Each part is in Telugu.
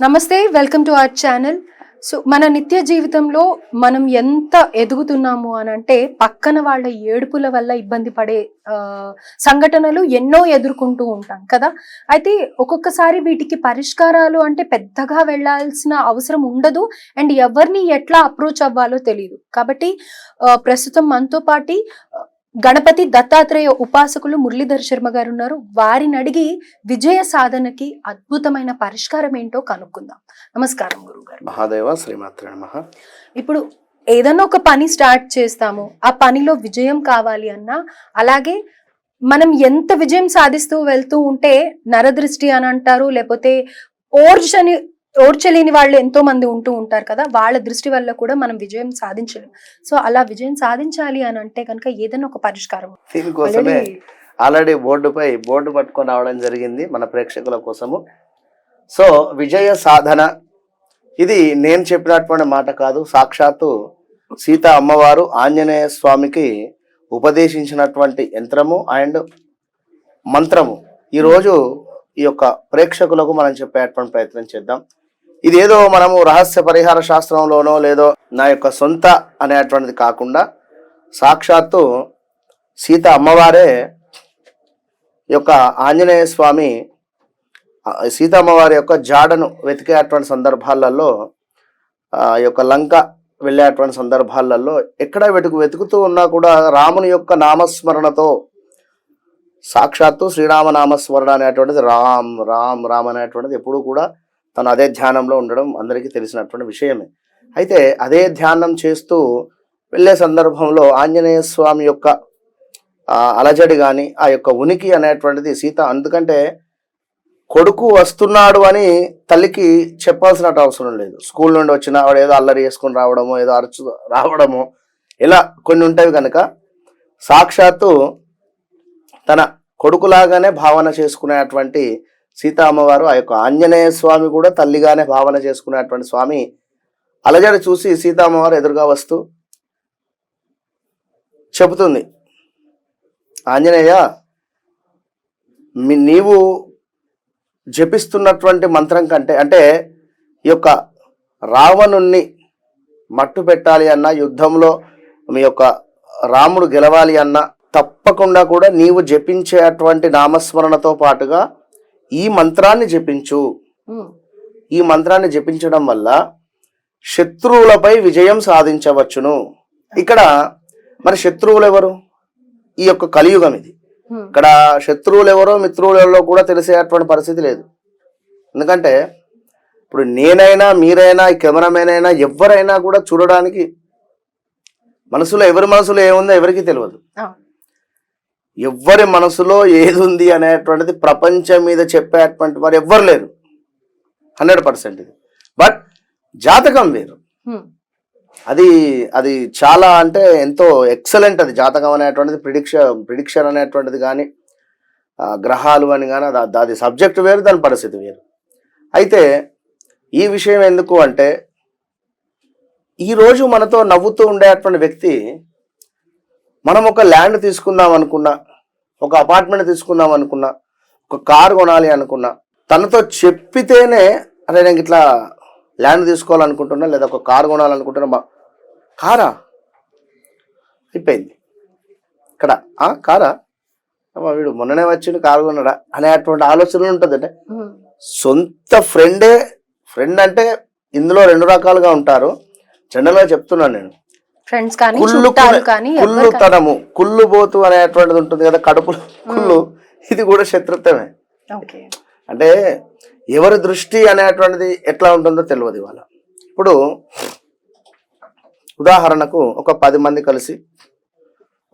నమస్తే welcome to our channel. So మన నిత్య జీవితంలో మనం ఎంత ఎదుగుతున్నాము అని అంటే పక్కన వాళ్ళ ఏడుపుల వల్ల ఇబ్బంది పడే సంఘటనలు ఎన్నో ఎదుర్కొంటూ ఉంటాం కదా? అయితే ఒక్కొక్కసారి వీటికి పరిష్కారాలు అంటే పెద్దగా వెళ్ళాల్సిన అవసరం ఉండదు. అండ్ ఎవరిని ఎట్లా అప్రోచ్ అవ్వాలో తెలియదు కాబట్టి ప్రస్తుతం మనతో పాటి గణపతి దత్తాత్రేయ ఉపాసకులు మురళీధర్ శర్మ గారు ఉన్నారు. వారిని అడిగి విజయ సాధనకి అద్భుతమైన పరిష్కారం ఏంటో కనుక్కుందాం. నమస్కారం గురువు గారు మహాదేవ శ్రీమాత్ర నమ. ఇప్పుడు ఏదైనా ఒక పని స్టార్ట్ చేస్తాము. ఆ పనిలో విజయం కావాలి అన్నా అలాగే మనం ఎంత విజయం సాధిస్తూ వెళ్తూ ఉంటే నరదృష్టి అని అంటారు లేకపోతే ఓర్చని ఓర్చలేని వాళ్ళు ఎంతో మంది ఉంటూ ఉంటారు కదా వాళ్ళ దృష్టి వల్ల కూడా మనం విజయం సాధించలేం. సో అలా విజయం సాధించాలి అని అంటే కనుక ఏదైనా ఒక పరిష్కారం. దీనికోసమే ఆల్రెడీ బోర్డుపై బోర్డు పట్టుకొని రావడం జరిగింది మన ప్రేక్షకుల కోసము. సో విజయ సాధన ఇది నేను చెప్పినటువంటి మాట కాదు. సాక్షాత్తు సీత అమ్మవారు ఆంజనేయ స్వామికి ఉపదేశించినటువంటి యంత్రము అండ్ మంత్రము. ఈరోజు ఈ యొక్క ప్రేక్షకులకు మనం చెప్పేటువంటి ప్రయత్నం చేద్దాం. ఇది ఏదో మనము రహస్య పరిహార శాస్త్రంలోనో లేదో నా యొక్క సొంత అనేటువంటిది కాకుండా సాక్షాత్తు సీత అమ్మవారే యొక్క ఆంజనేయ స్వామి సీత అమ్మవారి యొక్క జాడను వెతికేటువంటి సందర్భాలలో ఆ యొక్క లంక వెళ్ళేటువంటి సందర్భాలలో ఎక్కడ వెతుకు వెతుకుతూ ఉన్నా కూడా రాముని యొక్క నామస్మరణతో సాక్షాత్తు శ్రీరామ నామస్మరణ అనేటువంటిది రామ్ రామ్ రామ్ అనేటువంటిది ఎప్పుడూ కూడా తను అదే ధ్యానంలో ఉండడం అందరికీ తెలిసినటువంటి విషయమే. అయితే అదే ధ్యానం చేస్తూ వెళ్ళే సందర్భంలో ఆంజనేయ స్వామి యొక్క అలజడి కానీ ఆ యొక్క ఉనికి అనేటువంటిది సీత ఎందుకంటే కొడుకు వస్తున్నాడు అని తల్లికి చెప్పాల్సిన అవసరం లేదు. స్కూల్ నుండి వచ్చిన వాడు ఏదో అల్లరి చేసుకుని రావడమో ఏదో అరచు రావడమో ఇలా కొన్ని ఉంటాయి కనుక సాక్షాత్తు తన కొడుకులాగానే భావన చేసుకునేటువంటి సీతా అమ్మవారు ఆ యొక్క ఆంజనేయ స్వామి కూడా తల్లిగానే భావన చేసుకునేటువంటి స్వామి. అలజడి చూసి సీతా అమ్మవారు ఎదురుగా వస్తూ చెబుతుంది ఆంజనేయ మీ నీవు జపిస్తున్నటువంటి మంత్రం కంటే అంటే ఈ యొక్క రావణుణ్ణి మట్టు పెట్టాలి అన్న యుద్ధంలో మీ యొక్క రాముడు గెలవాలి అన్న తప్పకుండా కూడా నీవు జపించేటువంటి నామస్మరణతో పాటుగా ఈ మంత్రాన్ని జపించు. ఈ మంత్రాన్ని జపించడం వల్ల శత్రువులపై విజయం సాధించవచ్చును. ఇక్కడ మరి శత్రువులు ఎవరు ఈ యొక్క కలియుగం ఇది. ఇక్కడ శత్రువులు ఎవరో మిత్రులు ఎవరో కూడా తెలిసేటువంటి పరిస్థితి లేదు. ఎందుకంటే ఇప్పుడు నేనైనా మీరైనా కెమెరామెన్ అయినా ఎవరైనా కూడా చూడడానికి మనసులో ఎవరి మనసులో ఏముందో ఎవరికి తెలియదు. ఆ, ఎవరి మనసులో ఏది ఉంది అనేటువంటిది ప్రపంచం మీద చెప్పేటువంటి వారు ఎవ్వరు లేరు. హండ్రెడ్ పర్సెంట్ ఇది. బట్ జాతకం వేరు. అది అది చాలా అంటే ఎంతో ఎక్సలెంట్ అది. జాతకం అనేటువంటిది ప్రిడిక్షన్ ప్రిడిక్షన్ అనేటువంటిది కానీ గ్రహాలు అని కానీ అది అది సబ్జెక్ట్ వేరు దాని పరిస్థితి వేరు. అయితే ఈ విషయం ఎందుకు అంటే ఈరోజు మనతో నవ్వుతూ ఉండేటువంటి వ్యక్తి మనం ఒక ల్యాండ్ తీసుకుందాం అనుకున్నా ఒక అపార్ట్మెంట్ తీసుకుందాం అనుకున్నా ఒక కారు కొనాలి అనుకున్నా తనతో చెప్పితేనే అరే నేను ఇట్లా ల్యాండ్ తీసుకోవాలనుకుంటున్నా లేదా ఒక కారు కొనాలనుకుంటున్నా కారా? అయిపోయింది. ఇక్కడ ఆ కారా? అమ్మా వీడు మొన్ననే వచ్చిండు కారు కొన్నాడా? అనేటువంటి ఆలోచన ఉంటుంది అంటే సొంత ఫ్రెండే ఫ్రెండ్ అంటే ఇందులో రెండు రకాలుగా ఉంటారు. జనరల్గా చెప్తున్నాను నేను. ఫ్రెండ్స్ కానీ కుళ్ళు కానీ. కుళ్ళుతనము కుళ్ళు పోతు అనేటువంటిది ఉంటుంది కదా కడుపులో కుళ్ళు ఇది కూడా శత్రుత్వమే. అంటే ఎవరి దృష్టి అనేటువంటిది ఎట్లా ఉంటుందో తెలియదు ఇవాళ. ఇప్పుడు ఉదాహరణకు ఒక పది మంది కలిసి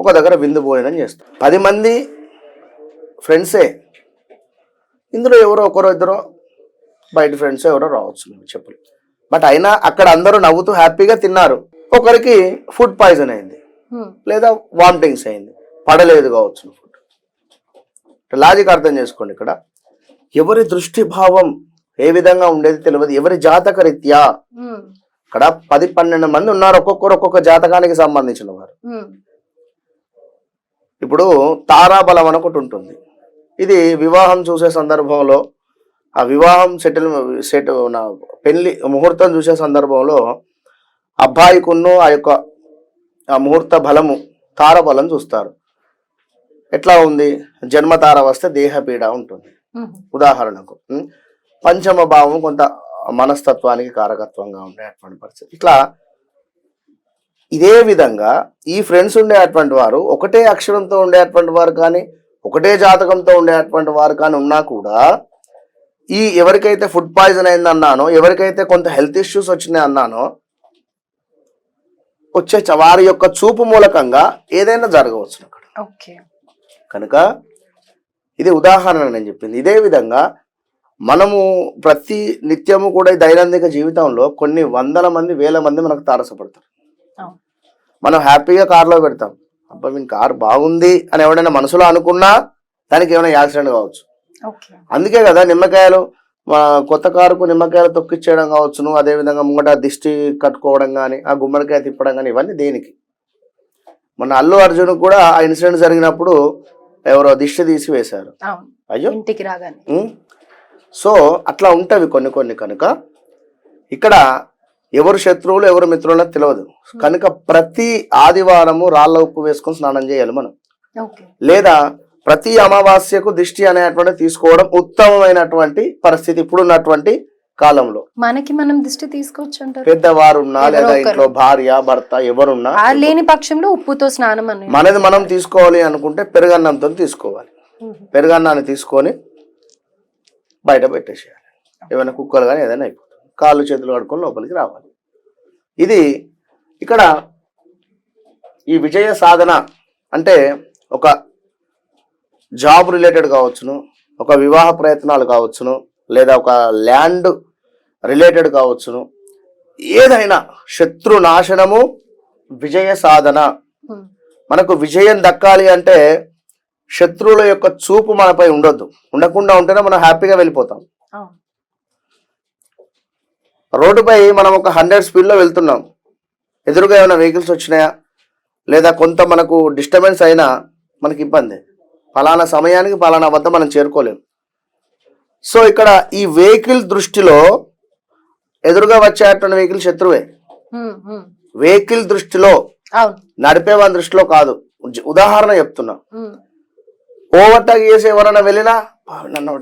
ఒక దగ్గర విందు భోజనం చేస్తారు పది మంది ఫ్రెండ్సే ఇందులో ఎవరో ఒకరో ఇద్దరో బయట ఫ్రెండ్స్ ఎవరో రావచ్చు మేము చెప్పలేదు బట్ అయినా అక్కడ అందరూ నవ్వుతూ హ్యాపీగా తిన్నారు. ఒకరికి ఫుడ్ పాయిజన్ అయింది. ఉమ్, లేదా వామిటింగ్స్ అయింది. పడలేదు కావచ్చు ఫుడ్ లాజిక్ అర్థం చేసుకోండి ఇక్కడ. ఎవరి దృష్టి భావం ఏ విధంగా ఉండేది తెలియదు. ఎవరి జాతక రీత్యా ఉమ్, ఇక్కడ పది పన్నెండు మంది ఉన్నారు. ఒక్కొక్కరు ఒక్కొక్క జాతకానికి సంబంధించిన వారు. ఉమ్, ఇప్పుడు తారాబలం అని ఒకటి ఉంటుంది. ఇది వివాహం చూసే సందర్భంలో ఆ వివాహం సెటిల్ సెట్ నా పెళ్ళి ముహూర్తం చూసే సందర్భంలో అబ్బాయికున్ను ఆ యొక్క ఆ ముహూర్త బలము తార బలం చూస్తారు. ఎట్లా ఉంది? జన్మతార వస్తే దేహపీడ ఉంటుంది. ఉదాహరణకు? పంచమ భావం కొంత మనస్తత్వానికి కారకత్వంగా ఉండేటువంటి పరిస్థితి. ఇట్లా ఇదే విధంగా ఈ ఫ్రెండ్స్ ఉండేటువంటి వారు ఒకటే అక్షరంతో ఉండేటువంటి వారు కానీ ఒకటే జాతకంతో ఉండేటువంటి వారు కానీ ఉన్నా కూడా ఈ ఎవరికైతే ఫుడ్ పాయిజన్ అయింది అన్నానో ఎవరికైతే కొంత హెల్త్ ఇష్యూస్ వచ్చినాయి అన్నానో వచ్చే వారి యొక్క చూపు మూలకంగా ఏదైనా జరగవచ్చు అక్కడ. కనుక ఇది ఉదాహరణ నేను చెప్పింది. ఇదే విధంగా మనము ప్రతి నిత్యము కూడా ఈ దైనందిక జీవితంలో కొన్ని వందల మంది వేల మంది మనకు తారసపడతారు. మనం హ్యాపీగా కారులో పెడతాం. అబ్బా వీని కారు బాగుంది అని ఎవడైనా మనసులో అనుకున్నా దానికి ఏమైనా యాక్సిడెంట్ కావచ్చు. అందుకే కదా నిమ్మకాయలు కొత్త కారుకు నిమ్మకాయలు తొక్కిచ్చేయడం కావచ్చును అదే విధంగా ముంగట దిష్టి కట్టుకోవడం కానీ ఆ గుమ్మడికాయ తిప్పడం కానీ ఇవన్నీ దేనికి? మన అల్లు అర్జున్ కూడా ఆ ఇన్సిడెంట్ జరిగినప్పుడు ఎవరో దిష్టి తీసి వేశారు. అవును. అయ్యో. ఇంటికి రాగానే? సో అట్లా ఉంటవి కొన్ని కొన్ని కనుక. ఇక్కడ ఎవరు శత్రువులు ఎవరు మిత్రులు తెలియదు కనుక ప్రతి ఆదివారము రాళ్ళ ఉప్పు వేసుకొని స్నానం చేయాలి మనం. లేదా ప్రతి అమావాస్యకు దిష్టి అనేటువంటి తీసుకోవడం ఉత్తమమైనటువంటి పరిస్థితి ఇప్పుడున్నటువంటి కాలంలో. మనకి మనం దిష్టి తీసుకోవచ్చు అంటారు పెద్దవారున్నా ఎవరో లేదా. ఇంట్లో భార్య భర్త ఎవరున్నా లేని పక్షంలో ఉప్పుతో స్నానం అని. మనది మనం తీసుకోవాలి అనుకుంటే పెరుగన్నంతో తీసుకోవాలి. పెరుగన్నాన్ని తీసుకొని బయట పెట్టేసేయాలి. ఏమైనా కుక్కలు కానీ ఏదైనా అయిపోతుంది. కాళ్ళు చేతులు కడుక్కొని లోపలికి రావాలి. ఇది ఇక్కడ ఈ విజయ సాధన అంటే ఒక జాబ్ రిలేటెడ్ కావచ్చును ఒక వివాహ ప్రయత్నాలు కావచ్చును లేదా ఒక ల్యాండ్ రిలేటెడ్ కావచ్చును. ఏదైనా శత్రు నాశనము విజయ సాధన. మనకు విజయం దక్కాలి అంటే శత్రువుల యొక్క చూపు మనపై ఉండొద్దు. ఉండకుండా ఉంటేనే మనం హ్యాపీగా వెళ్ళిపోతాం. రోడ్డుపై మనం ఒక హండ్రెడ్ స్పీడ్లో వెళ్తున్నాం. ఎదురుగా ఏమైనా వెహికల్స్ వచ్చినాయా? లేదా కొంత మనకు డిస్టర్బెన్స్ అయినా మనకి ఇబ్బంది. ఫలానా సమయానికి ఫలానా వద్ద మనం చేరుకోలేం. సో ఇక్కడ ఈ వెహికల్ దృష్టిలో ఎదురుగా వచ్చేటువంటి వెహికల్ శత్రువే. వెహికల్ దృష్టిలో నడిపే వాళ్ళ దృష్టిలో కాదు. ఉదాహరణ చెప్తున్నా. ఓవర్టేక్ చేసి ఎవరైనా వెళ్ళినా "బా, నన్ను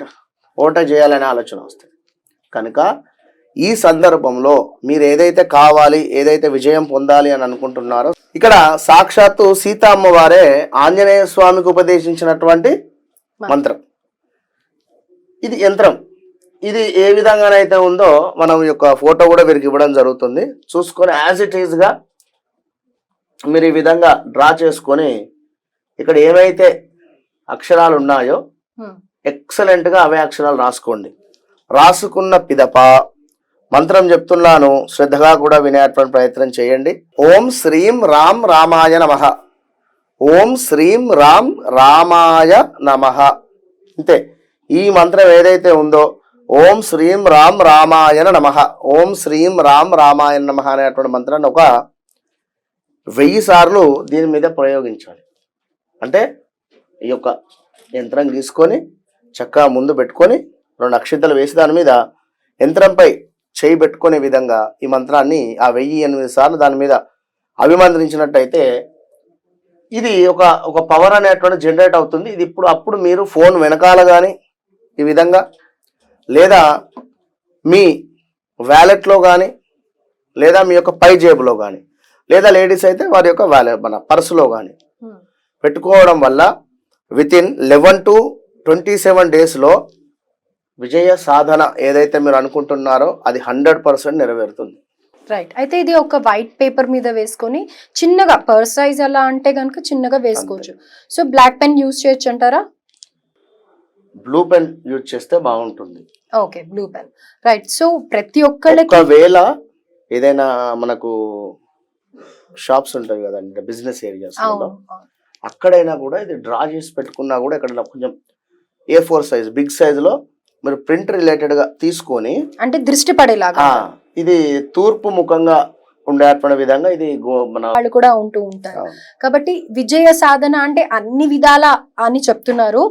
ఓవర్టేక్ చేయాలనే ఆలోచన వస్తుంది. కనుక ఈ సందర్భంలో మీరు ఏదైతే కావాలి ఏదైతే విజయం పొందాలి అని అనుకుంటున్నారో ఇక్కడ సాక్షాత్తు సీతా అమ్మవారే ఆంజనేయ స్వామికి ఉపదేశించినటువంటి మంత్రం. ఇది యంత్రం. ఇది ఏ విధంగానైతే ఉందో మనం యొక్క ఫోటో కూడా వీరికి ఇవ్వడం జరుగుతుంది. చూసుకొని యాజ్ ఇట్ ఈజ్గా మీరు ఈ విధంగా డ్రా చేసుకొని ఇక్కడ ఏవైతే అక్షరాలు ఉన్నాయో ఉమ్, ఎక్సలెంట్గా అవే అక్షరాలు రాసుకోండి. రాసుకున్న పిదప మంత్రం చెప్తున్నాను శ్రద్ధగా కూడా వినేటువంటి ప్రయత్నం చేయండి. ఓం శ్రీం రామ్ రామాయ నమ. ఓం శ్రీం రామ్ రామాయ నమ. అంతే ఈ మంత్రం ఏదైతే ఉందో ఓం శ్రీం రామ్ రామాయణ నమ. ఓం శ్రీం రామ్ రామాయణ నమ అనేటువంటి మంత్రాన్ని ఒక వెయ్యి సార్లు దీని మీద ప్రయోగించాలి. అంటే ఈ యొక్క యంత్రం తీసుకొని చక్కగా ముందు పెట్టుకొని రెండు అక్షింతలు వేసి దాని మీద యంత్రంపై పెట్టుకునే విధంగా ఈ మంత్రాన్ని ఆ వెయ్యి ఎనిమిది సార్లు దాని మీద అభిమంత్రించినట్టయితే ఇది ఒక ఒక పవర్ అనేటువంటి జనరేట్ అవుతుంది ఇది ఇప్పుడు అప్పుడు మీరు ఫోన్ వెనకాల కానీ ఈ విధంగా లేదా మీ వ్యాలెట్లో కానీ లేదా మీ యొక్క పై జేబులో కానీ లేదా లేడీస్ అయితే వారి యొక్క వ్యాలెట్ మన పర్సులో కానీ ఉమ్. పెట్టుకోవడం వల్ల within eleven to twenty seven డేస్లో విజయ సాధన ఏదైతే మీరు అనుకుంటున్నారో అది హండ్రెడ్ పర్సెంట్ నెరవేరుతుంది. రైట్ అయితే ఇది ఒక వైట్ పేపర్ మీద వేసుకొని చిన్నగా పర్స్ సైజ్ అలా అంటే కనుక చిన్నగా వేసుకోవచ్చు. సో బ్లాక్ పెన్ యూస్ చేయొచ్చు అంటారా? బ్లూ పెన్ యూజ్ చేస్తే బాగుంటుంది. Okay blue pen right so ప్రతి ఒక్కళ్ళకి ఒకవేళ ఏదైనా మనకు షాప్స్ ఉంటాయి కదండి బిజినెస్ ఏరియాస్ అక్కడైనా కూడా ఇది డ్రా చేసి పెట్టుకున్నా కూడా ఇక్కడ కొంచెం ఏ ఫోర్ సైజ్ బిగ్ సైజ్లో మీరు ప్రింట్ రిలేటెడ్గా తీసుకొని అంటే దృష్టి పడేలాగా. ఇది తూర్పు ముఖంగా ఉండేటువంటి విధంగా ఇది వాళ్ళు కూడా ఉంటూ ఉంటారు. కాబట్టి విజయ సాధన అంటే అన్ని విధాల అని చెప్తున్నారు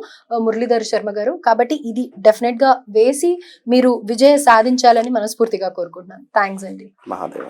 మురళీధర్ శర్మ గారు. కాబట్టి ఇది డెఫినెట్గా వేసి మీరు విజయ సాధించాలని మనస్ఫూర్తిగా కోరుకుంటున్నాను. థ్యాంక్స్ అండి. మహాదేవ.